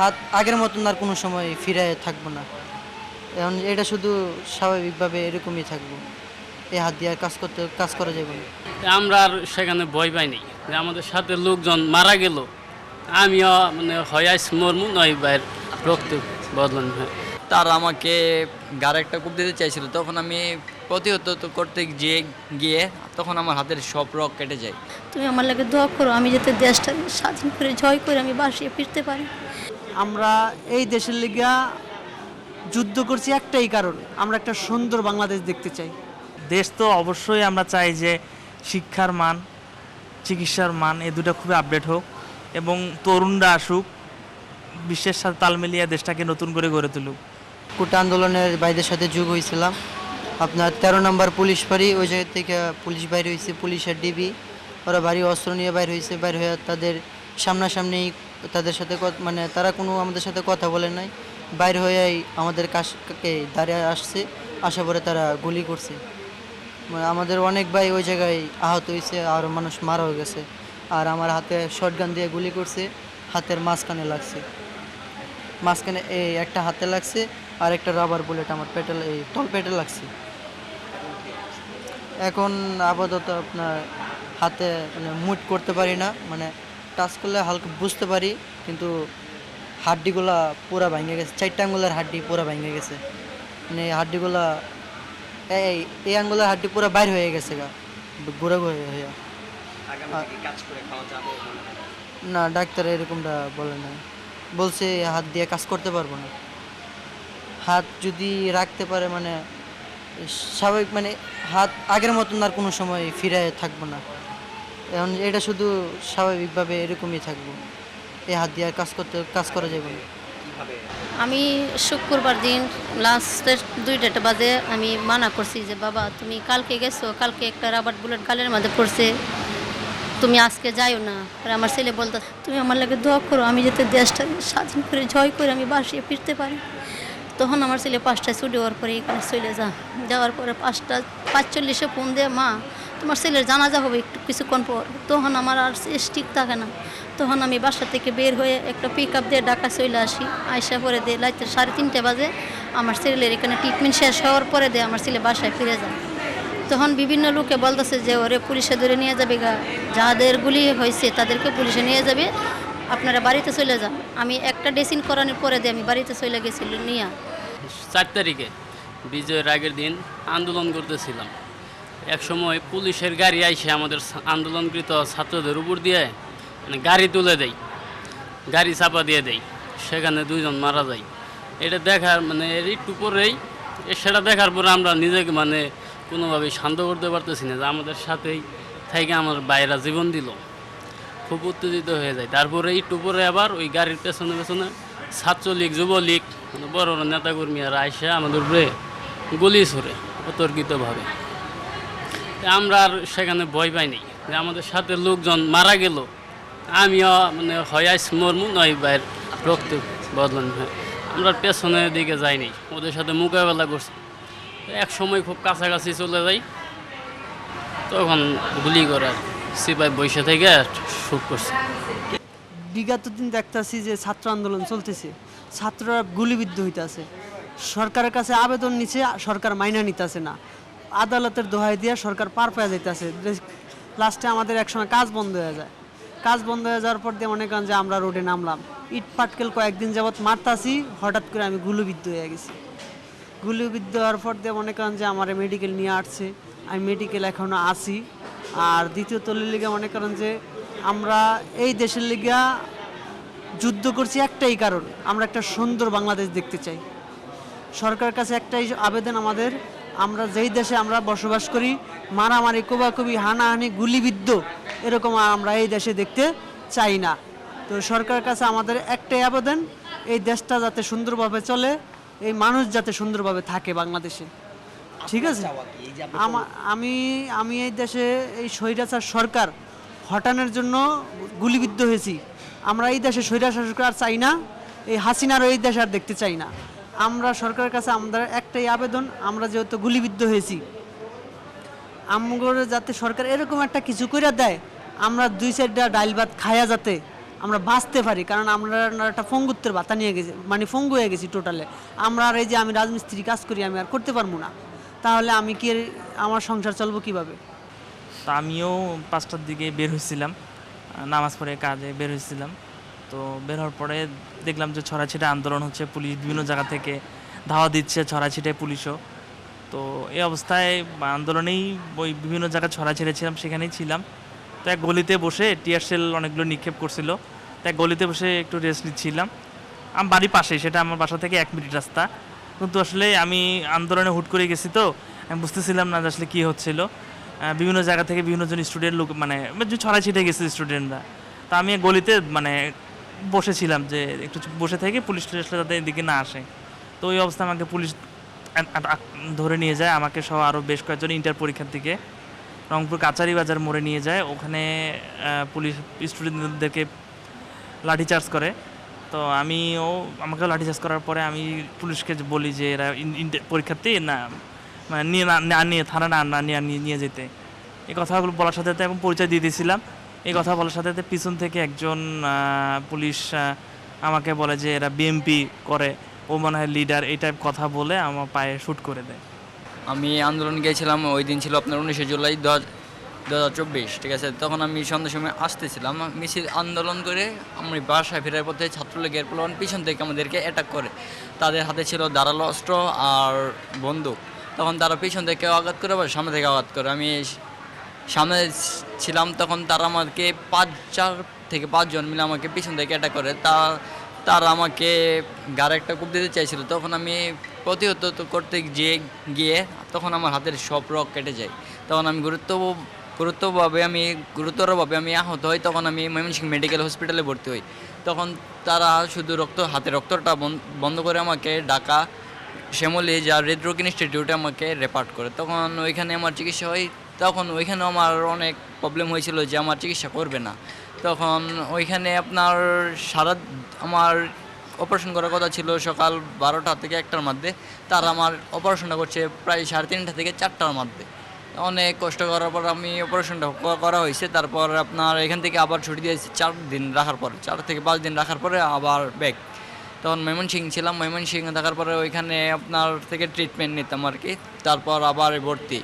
হাত আগের মতন আর কোনো সময় ফিরে থাকব না। এখন এটা শুধু স্বাভাবিকভাবে এরকমই থাকব। এই হাত দিয়ে আর কাজ করতে কাজ করা যাবে না। আমরা আর সেখানে ভয় পাইনি। যে আমাদের সাথে লোকজন মারা গেল। আমিও মানে হয় মরমু নয় বাইর রক্ত বদলান হয়। তারা আমাকে গাড়ি একটা কূপ দিতে চাইছিল। তখন আমি প্রতিহত তো করতে গিয়ে গিয়ে তখন আমার হাতের সব রক কেটে যায়। তুমি আমার লাগে দোয়া করো আমি যাতে দেশটা স্বাধীন করে জয় করে আমি বাসিয়ে ফিরতে পারি। আমরা এই দেশের লিগা যুদ্ধ করছি একটাই কারণ আমরা একটা সুন্দর বাংলাদেশ দেখতে চাই। দেশ তো অবশ্যই আমরা চাই যে শিক্ষার মান চিকিৎসার মান এ দুটো খুবই আপডেট হোক এবং তরুণরা আসুক বিশ্বের সাথে তাল মিলিয়ে দেশটাকে নতুন করে গড়ে তুলুক। কোটা আন্দোলনের ভাইদের সাথে যোগ হয়েছিলাম। আপনার তেরো নম্বর পুলিশ বাড়ি ওই জায়গা থেকে পুলিশ বাইর হয়েছে পুলিশের ডিবি। ওরা বাড়ি অস্ত্র নিয়ে বাইর হয়েছে বাইর হয়ে তাদের সামনাসামনি তাদের সাথে মানে তারা কোনো আমাদের সাথে কথা বলে নাই। বাইর হয়েই আমাদের কাছকে দাঁড়িয়ে আসছে, আসার পরে তারা গুলি করছে। মানে আমাদের অনেক ভাই ওই জায়গায় আহত হয়েছে, আর মানুষ মারাও গেছে। আর আমার হাতে শটগান দিয়ে গুলি করছে, হাতের মাঝখানে লাগছে। মাঝখানে এই একটা হাতে লাগছে, আর একটা রাবার বুলেট আমার পেটে এই তল পেটে লাগছে। এখন আপাতত আপনার হাতে মানে মুট করতে পারি না মানে টাচ করলে হালকা বুঝতে পারি কিন্তু হাড্ডিগুলা পুরা ভেঙে গেছে চারটা আঙ্গুলের হাড্ডি পুরা ভেঙে গেছে। মানে হাড্ডিগুলা এই এই আঙ্গুলের হাড্ডি পুরা বাইর হয়ে গেছে গা গুঁড়ো হয়ে হয়ে? না ডাক্তার এরকমটা বলে না বলছে হাত দিয়ে কাজ করতে পারব না। হাত যদি রাখতে পারে মানে স্বাভাবিক মানে হাত আগের মতন আর কোনো সময় ফিরে থাকব না। এখন এটা শুধু স্বাভাবিকভাবে এরকমই থাকব। এই হাত দিয়ে আর কাজ করতে কাজ করা যাবে না। আমি শুক্রবার দিন লাস্টের দুইটা বাজে আমি মানা করছি যে বাবা তুমি কালকে গেছো কালকে একটা রাবার বুলেট গালের মধ্যে পড়ছে। তুমি আজকে যাইও না। আর আমার ছেলে বলতো তুমি আমার লাগে দোয়া করো আমি যাতে দেশটা স্বাধীন করে জয় করে আমি বাসিয়ে ফিরতে পারি। তখন আমার ছেলে পাঁচটায় ছুটি হওয়ার পরে এখানে চলে যা যাওয়ার পরে পাঁচটা পাঁচচল্লিশে ফোন দে মা তোমার ছেলের জানাজা হবে একটু কিছুক্ষণ পর। তখন আমার আর স্টিক থাকে না। তখন আমি বাসা থেকে বের হয়ে একটা পিক আপ দিয়ে ঢাকা চলে আসি। আয়সা পরে দিয়ে লাইতে সাড়ে তিনটে বাজে। আমার ছেলের এখানে ট্রিটমেন্ট শেষ হওয়ার পরে দিয়ে আমার ছেলে বাসায় ফিরে যায়। তখন বিভিন্ন লোকে বলতেছে যে, ওরে পুলিশে ধরে নিয়ে যাবে গা। যাদের গুলি হয়েছে তাদেরকে পুলিশে নিয়ে যাবে। আপনারা বাড়িতে চলে যান। আমি একটা ড্রেসিং করানোর পরে দিয়ে আমি বাড়িতে চলে গেছিল নিয়ে। চার তারিখে বিজয়ের আগের দিন আন্দোলন করতেছিলাম। এক সময় পুলিশের গাড়ি আইসে আমাদের আন্দোলনকৃত ছাত্রদের উপর দিয়ে মানে গাড়ি তুলে দেয় গাড়ি চাপা দিয়ে দেয় সেখানে দুইজন মারা যায়। এটা দেখার মানে এর একটু পরেই সেটা দেখার পরে আমরা নিজেকে মানে কোনোভাবে শান্ত করতে পারতেছি না যে আমাদের সাথেই থেকে আমার বাইরা জীবন দিল। খুব উত্তেজিত হয়ে যায়। তারপরে একটু পরে আবার ওই গাড়ির পেছনে পেছনে ছাত্রলীগ, যুবলীগ মানে বড় বড় নেতাকর্মীরা আইসে আমাদের উপরে গুলি ছড়ে, অতর্কিতভাবে। আমরা আর সেখানে ভয় পাইনি যে আমাদের সাথে লোকজন মারা গেল, আমিও মানে হয় মরমু, নয় বাইর রক্ত বদলান আমরা পেছনের দিকে যাইনি ওদের সাথে মোকাবেলা করছি। এক সময় খুব কাছাকাছি চলে যাই, তখন গুলি করার সিপাই বৈশা থেকে শুট করছে। বিগত দিন দেখতেছি যে ছাত্র আন্দোলন চলতেছে, ছাত্ররা গুলিবিদ্ধ হইতাছে। সরকারের কাছে আবেদন নিচ্ছে সরকার মাইনা নিতেছে না। আদালতের দোহাই দিয়ে সরকার পার পেয়ে যাইতেছে। লাস্টে আমাদের একসময় কাজ বন্ধ হয়ে যায়। কাজ বন্ধ হয়ে যাওয়ার পর দিয়ে মনে করেন যে আমরা রোডে নামলাম। ইট পাটকেল কয়েকদিন যাবৎ মারতাছি, হঠাৎ করে আমি গুলিবিদ্ধ হয়ে গেছি। গুলিবিদ্ধ হওয়ার পর দিয়ে মনে করেন যে আমার মেডিকেল নিয়ে আসছে। আমি মেডিকেল এখনও আছি। আর দ্বিতীয় তলির লিগে মনে করেন যে আমরা এই দেশের লিগা যুদ্ধ করছি একটাই কারণ, আমরা একটা সুন্দর বাংলাদেশ দেখতে চাই। সরকারের কাছে একটাই আবেদন আমাদের আমরা যেই দেশে আমরা বসবাস করি মারামারি কোবাকুবি হানাহানি গুলিবিদ্ধ এরকম আমরা এই দেশে দেখতে চাই না। তো সরকারের কাছে আমাদের একটাই আবেদন এই দেশটা যাতে সুন্দরভাবে চলে এই মানুষ যাতে সুন্দরভাবে থাকে বাংলাদেশে। ঠিক আছে? আমা- আমি আমি এই দেশে এই স্বৈরাচার সরকার হটানোর জন্য গুলিবিদ্ধ হয়েছি। আমরা এই দেশে স্বৈরাচার সরকার চাই না এই হাসিনারও এই দেশ আর দেখতে চাই না। আমরা সরকারের কাছে আমাদের একটাই আবেদন, আমরা যেহেতু গুলিবিদ্ধ হয়েছি, আমগরে যাতে সরকার এরকম একটা কিছু করে দেয়, আমরা দুই সাইডটা ডাইল ভাত খায়া যাতে আমরা বাঁচতে পারি। কারণ আমরা একটা ফঙ্গুত্বের ভাতা নিয়ে গেছি মানে ফঙ্গু হয়ে গেছি টোটালে আমরা আর এই যে আমি রাজমিস্ত্রি কাজ করি, আমি আর করতে পারব না। তাহলে আমি কি আমার সংসার চলবো কীভাবে? তা আমিও পাঁচটার দিকে বের হয়েছিলাম, নামাজ পড়ে কাজে বের হয়েছিলাম। তো বের হওয়ার পরে দেখলাম যে ছড়াছিটে আন্দোলন হচ্ছে, পুলিশ বিভিন্ন জায়গা থেকে ধাওয়া দিচ্ছে ছড়াছিটে পুলিশও। তো এই অবস্থায় আন্দোলনেই ওই বিভিন্ন জায়গায় ছড়াছিটে ছিলাম, সেখানেই ছিলাম। তো এক গলিতে বসে টিয়ার সেল অনেকগুলো নিক্ষেপ করছিল। তো এক গলিতে বসে একটু রেস্ট নিচ্ছিলাম। আমার বাড়ির পাশে সেটা আমার বাসা থেকে এক মিনিট রাস্তা। কিন্তু আসলে আমি আন্দোলনে হুট করে গেছি তো, আমি বুঝতেছিলাম না আসলে কী হচ্ছিল। বিভিন্ন জায়গা থেকে বিভিন্ন জন স্টুডেন্ট লোক মানে যে ছড়াই ছিটে গেছে স্টুডেন্টরা তা আমি গলিতে মানে বসেছিলাম যে একটু বসে থেকে পুলিশ টুলিশ যাতে এদিকে না আসে। তো ওই অবস্থায় আমাকে পুলিশ ধরে নিয়ে যায়, আমাকে সহ আরও বেশ কয়েকজন ইন্টার পরীক্ষার দিকে। রংপুর কাচারি বাজার মোড়ে নিয়ে যায়, ওখানে পুলিশ স্টুডেন্টদেরকে লাঠিচার্জ করে। তো আমিও আমাকেও লাঠিচার্জ করার পরে আমি পুলিশকে বলি যে এরা পরীক্ষার্থী, না মানে নিয়ে, না নিয়ে, থানা না না, নিয়ে- নিয়ে যেতে। এই কথাগুলো বলার সাথে সাথে এবং পরিচয় দিয়ে দিয়েছিলাম। এই কথা বলার সাথে সাথে পিছন থেকে একজন পুলিশ আমাকে বলে যে এরা বিএমপি করে, ও মনে হয় লিডার এই টাইপ কথা বলে আমার পায়ে শ্যুট করে দেয়। আমি আন্দোলন গিয়েছিলাম, ওই দিন ছিল আপনার উনিশে জুলাই দু হাজার চব্বিশ, ঠিক আছে? তখন আমি সন্ধ্যার সময় আসতেছিলাম, মিছিল আন্দোলন করে আমি বাসায় ফেরার পথে ছাত্রলীগের প্লন পিছন থেকে আমাদেরকে অ্যাটাক করে। তাদের হাতে ছিল ধারালো অস্ত্র আর বন্দুক। তখন তারা পিছন থেকে আঘাত করে আবার সামনে থেকে আঘাত করে। আমি সামনে ছিলাম তখন তারা আমাকে পাঁচ চার থেকে পাঁচজন মিলে আমাকে পিছন থেকে অ্যাটাক করে। তা, তারা আমাকে গাড়ে একটা কূপ দিতে চাইছিল। তখন আমি প্রতিহত করতে গিয়ে গিয়ে তখন আমার হাতের সব রক কেটে যায়। তখন আমি গুরুত্ব, গুরুত্বভাবে আমি, গুরুতরভাবে আমি আহত হই। তখন আমি ময়মনসিংহ মেডিকেল হসপিটালে ভর্তি হই। তখন তারা শুধু রক্ত, হাতে রক্তটা বন- বন্ধ করে আমাকে ঢাকা শ্যামলি যা হৃদরোগ ইনস্টিটিউটে আমাকে রেপার্ট করে। তখন ওইখানে আমার চিকিৎসা হয়। তখন ওইখানে আমার অনেক প্রবলেম হয়েছিল যে আমার চিকিৎসা করবে না। তখন ওইখানে আপনার সারা আমার অপারেশন করার কথা ছিল সকাল বারোটা থেকে একটার মধ্যে। তার আমার অপারেশনটা করছে প্রায় সাড়ে তিনটা থেকে চারটার মধ্যে। অনেক কষ্ট করার পর আমি অপারেশনটা করা হয়েছে। তারপর আপনার এখান থেকে আবার ছুটি দিয়েছি চার দিন রাখার পর। চার থেকে পাঁচ দিন রাখার পরে আবার ব্যাক তখন ময়মনসিং ছিলাম। ময়মনসিং থাকার পরে ওইখানে আপনার থেকে ট্রিটমেন্ট নিতাম আর কি। তারপর আবার ভর্তি।